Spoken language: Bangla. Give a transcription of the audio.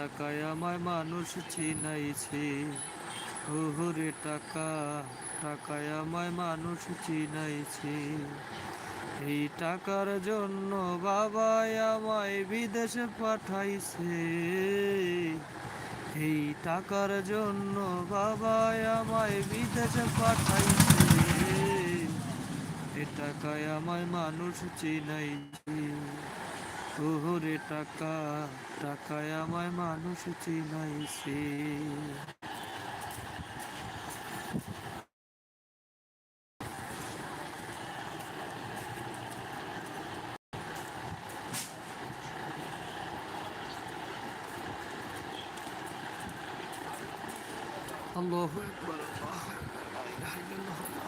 টাকায় আমায় মানুষ চিনাইছে। ওহরে টাকা, টাকায় আমায় মানুষ চিনাইছে। এই টাকার জন্য বাবাই আমায় বিদেশে পাঠাইছে। এই টাকার জন্য বাবাই আমায় বিদেশে পাঠাইছে। এ টাকায় আমায় মানুষ চিনাইছে। ওহরে টাকা টাকায় আমায় মানুষ চিনাইছে আল্লাহু আকবার আল্লাহু আকবার লা ইলাহা ইল্লাল্লাহ আল্লাহু আকবার